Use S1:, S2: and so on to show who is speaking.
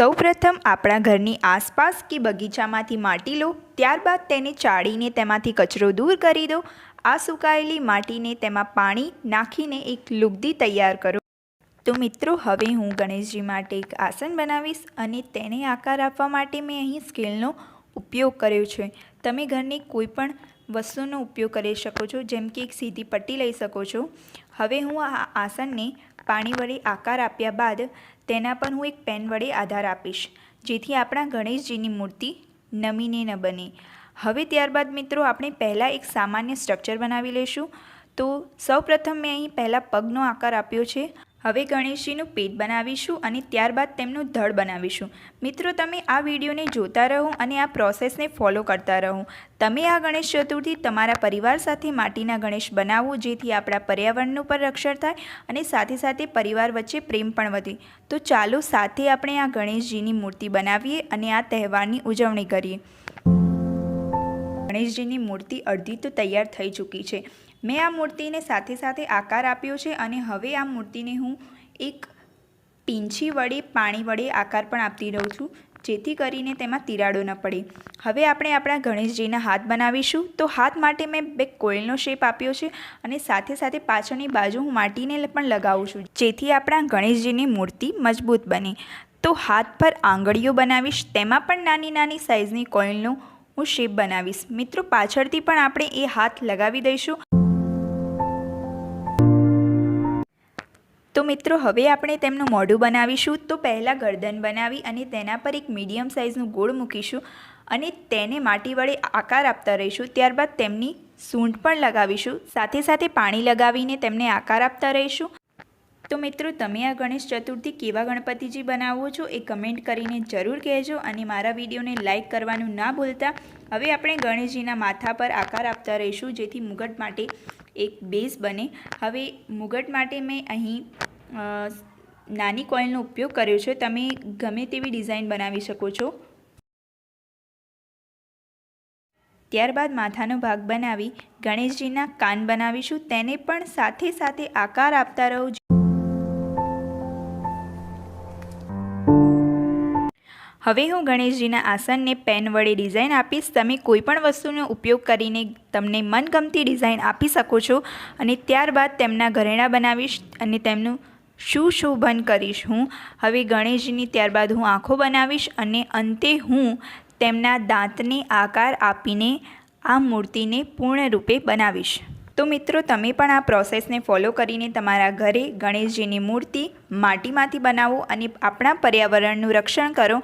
S1: સૌપ્રથમ આપણા ઘરની આસપાસ કે બગીચામાંથી માટી લો, ત્યારબાદ તેને ચાળીને તેમાંથી કચરો દૂર કરી દો. આ સુકાયેલી માટીને તેમાં પાણી નાખીને એક લુગદી તૈયાર કરો. તો મિત્રો, હવે હું ગણેશજી માટે એક આસન બનાવીશ અને તેને આકાર આપવા માટે મેં અહીં સ્કેલનો ઉપયોગ કર્યો છે. તમે ઘરની કોઈપણ વસ્તુનો ઉપયોગ કરી શકો છો, જેમ કે એક સીધી પટ્ટી લઈ શકો છો. હવે હું આ આસનને પાણી વડે આકાર આપ્યા બાદ તેના પર હું એક પેન વડે આધાર આપીશ, જેથી આપણા ગણેશજીની મૂર્તિ નમીને ન બને. હવે ત્યારબાદ મિત્રો આપણે પહેલાં એક સામાન્ય સ્ટ્રક્ચર બનાવી લઈશું. તો સૌપ્રથમ મેં અહીં પહેલાં પગનો આકાર આપ્યો છે. હવે ગણેશજીનું પેટ બનાવીશું અને ત્યારબાદ તેમનું ધડ બનાવીશું. મિત્રો, તમે આ વિડીયોને જોતા રહો અને આ પ્રોસેસને ફોલો કરતા રહો. તમે આ ગણેશ ચતુર્થી તમારા પરિવાર સાથે માટીના ગણેશ બનાવો, જેથી આપણા પર્યાવરણનું પણ રક્ષણ થાય અને સાથે સાથે પરિવાર વચ્ચે પ્રેમ પણ વધે. તો ચાલો સાથે આપણે આ ગણેશજીની મૂર્તિ બનાવીએ અને આ તહેવારની ઉજવણી કરીએ. ગણેશજીની મૂર્તિ અડધી તો તૈયાર થઈ ચૂકી છે. મેં આ મૂર્તિને સાથે સાથે આકાર આપ્યો છે અને હવે આ મૂર્તિને હું એક પીંછી વડે, પાણી વડે આકાર પણ આપતી રહું છું, જેથી કરીને તેમાં તિરાડો ન પડે. હવે આપણે આપણા ગણેશજીના હાથ બનાવીશું. તો હાથ માટે મેં બે કોઈલનો શેપ આપ્યો છે અને સાથે સાથે પાછળની બાજુ હું માટીને પણ લગાવું છું, જેથી આપણા ગણેશજીની મૂર્તિ મજબૂત બને. તો હાથ પર આંગળીઓ બનાવીશ. તેમાં પણ નાની નાની સાઇઝની કોઈલનો હું શેપ બનાવીશ. મિત્રો, પાછળથી પણ આપણે એ હાથ લગાવી દઈશું. તો મિત્રો, હવે આપણે તેમનું મોઢું બનાવીશું. તો પહેલાં ગરદન બનાવી અને તેના પર એક મીડિયમ સાઇઝનું ગોળ મૂકીશું અને તેને માટી વડે આકાર આપતા રહીશું. ત્યારબાદ તેમની સૂંઢ પણ લગાવીશું. સાથે સાથે પાણી લગાવીને તેમને આકાર આપતા રહીશું. તો મિત્રો, તમે આ ગણેશ ચતુર્થી કેવા ગણપતિજી બનાવો છો એ કમેન્ટ કરીને જરૂર કહેજો અને મારા વિડીયોને લાઇક કરવાનું ના ભૂલતા. હવે આપણે ગણેશજીના માથા પર આકાર આપતા રહીશું, જેથી મુગટ માટે એક બેઝ બને. હવે મુગટ માટે મેં અહીં નાની કોઇલનો ઉપયોગ કર્યો છે. તમે ગમે તેવી ડિઝાઇન બનાવી શકો છો. ત્યારબાદ માથાનો ભાગ બનાવી ગણેશજીના કાન બનાવીશું. તેને પણ સાથે સાથે આકાર આપતા રહો. હવે હું ગણેશજીના આસનને પેન વડે ડિઝાઇન આપીશ. તમે કોઈપણ વસ્તુનો ઉપયોગ કરીને તમને મનગમતી ડિઝાઇન આપી શકો છો અને ત્યારબાદ તેમના ઘરેણાં બનાવીશ અને તેમનું સુશોભન કરીશ હું. હવે ગણેશજીની ત્યારબાદ હું આંખો બનાવીશ અને અંતે હું તેમના દાંતને આકાર આપીને આ મૂર્તિને પૂર્ણરૂપે બનાવીશ. તો મિત્રો, તમે પણ આ પ્રોસેસને ફોલો કરીને તમારા ઘરે ગણેશજીની મૂર્તિ માટીમાંથી બનાવો અને આપણા પર્યાવરણનું રક્ષણ કરો.